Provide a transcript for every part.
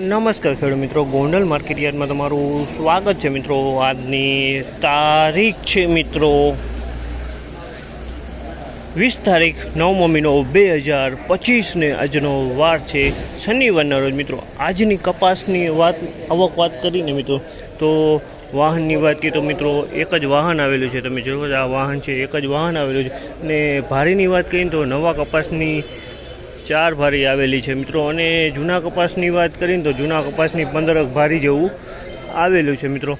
નમસ્કાર ખેડૂત મિત્રો. ગોંડલ માર્કેટ યાર્ડમાં તમારું સ્વાગત છે મિત્રો. આજની તારીખ છે મિત્રો વીસ તારીખ નવમો મહિનો બે હજાર પચીસને આજનો વાર છે શનિવારના રોજ મિત્રો. આજની કપાસની વાત, આવક વાત કરીને મિત્રો, તો વાહનની વાત કરીએ તો મિત્રો એક જ વાહન આવેલું છે. તમે જોયું આ વાહન છે, એક જ વાહન આવેલું છે. અને ભારીની વાત કરીએ તો નવા કપાસની ચાર ભારી આવેલી છે મિત્રો. અને જૂના કપાસની વાત કરીને તો જૂના કપાસની પંદરક ભારી જેવું આવેલું છે મિત્રો.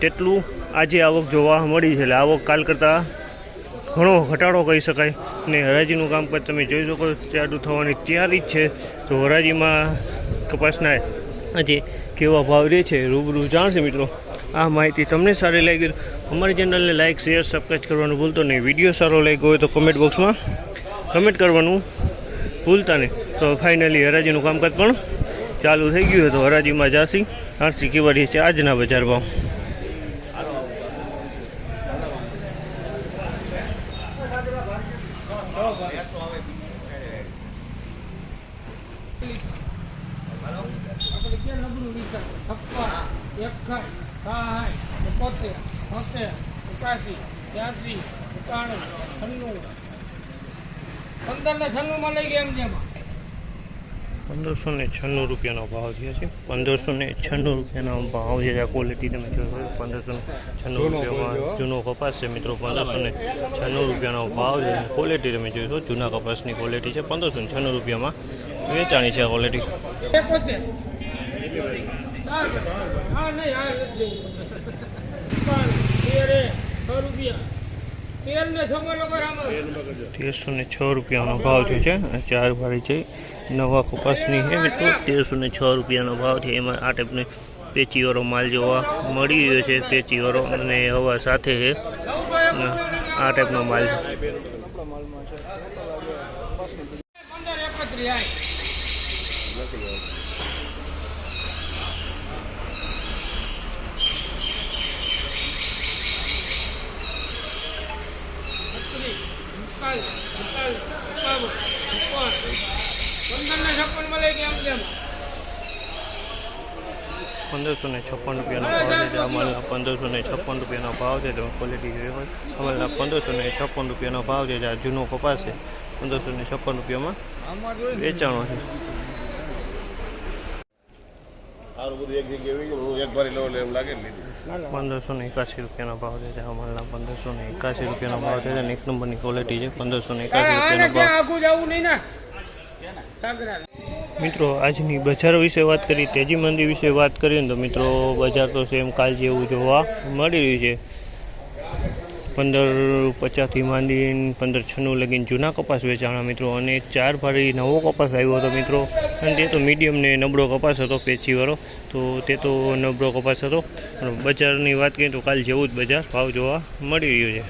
તેટલું આજે આવક જોવા મળી છે. એટલે આવક કાલ કરતાં ઘણો ઘટાડો કહી શકાય. ને હરાજીનું કામકાજ તમે જોઈ શકો ચાલુ થવાની તૈયારી જ છે. તો હરાજીમાં કપાસના આજે કેવા ભાવ રહે છે રૂબરૂ જાણશે મિત્રો. આ માહિતી તમને સારી લાગી અમારી ચેનલને લાઇક શેર સબસ્ક્રાઈબ કરવાનું ભૂલતો નહીં. વીડિયો સારો લાગ્યો હોય તો કમેન્ટ બોક્સમાં કમેન્ટ કરવાનું ભૂલતા નહીં. તો ફાઇનલી હરાજીનું કામકાજ પણ ચાલુ થઈ ગયું હતું હરાજીમાં જાસી, આરસી કેવાડી છે આજના બજાર ભાવ. ત્યાસી એકાણું છન્નું પંદર ને છન્નું માં લઈ ગયા એમ જેમાં પંદરસો ને છન્નું રૂપિયાનો ભાવ થયો છે. પંદરસો ને છન્નું રૂપિયાનો ભાવ છે. આ ક્વોલિટી તમે જોશો પંદરસો ને છન્નું રૂપિયામાં જૂનો કપાસ છે મિત્રો. પંદરસો ને છન્નું રૂપિયાનો ભાવ છે. ક્વોલિટી તમે જોશો જૂના કપાસની ક્વોલિટી છે. પંદરસો ને છન્નું રૂપિયામાં વેચાણી છે આ ક્વોલિટી તેર ને સમય લોકો રામા તેરસો ને છ રૂપિયાનો ભાવ થયો છે. ચાર ભારી છે. નવા કપાસની છે મિત્રો. તેરસો ને છ રૂપિયાનો ભાવ છે. એમાં આ ટાઈપની પેચીવાળો માલ જોવા મળી રહ્યો છે. પેચીવાળો અને હવા સાથે છે. આ ટાઈપનો માલ છે પંદર એકત્રીસ આય છત્રીસ, એકતાલીસ, બેતાલીસ, એકાવન, છપ્પન. પંદર ને છપ્પનમાં લઈ ગયા એમ તેમ. પંદરસો ને છપ્પન રૂપિયાનો ભાવ છે અમલના પંદરસો ને છપ્પન રૂપિયાનો ભાવ છે તમે ક્વોલિટી જોઈ હોય. અમલના પંદરસો ને છપ્પન રૂપિયાનો ભાવ છે જે આ જૂનો કપાસ છે પંદરસો ને છપ્પન રૂપિયામાં વેચાણો છે. સારું બધું એક જગ્યાએ હોય ગયું હું એક ભરી લઉં એટલે એમ લાગે ને લીધું. પંદરસો ને એકાસી રૂપિયાનો ભાવ છે આ માલના પંદરસો ને એકાસી રૂપિયાનો ભાવ છે અને એક નંબરની ક્વોલિટી છે પંદરસો ને એકાસી રૂપિયાનો ભાવ. મિત્રો, આજની બજાર વિશે વાત કરી, તેજી મંદી વિશે વાત કરીએ ને તો મિત્રો, બજાર તો સેમ કાલ જેવું જોવા મળી રહ્યું છે. પંદર પચાસથી માંડીને પંદર છન્નું લગીને જૂના કપાસ વેચાણા મિત્રો, અને ચાર ભારી નવો કપાસ આવ્યો હતો મિત્રો. અને તે તો મીડિયમ ને નબળો કપાસ હતો પેચીવાળો તો તે તો નબળો કપાસ હતો. પણ બજારની વાત કરીએ તો કાલ જેવું જ બજાર ભાવ જોવા મળી રહ્યું છે.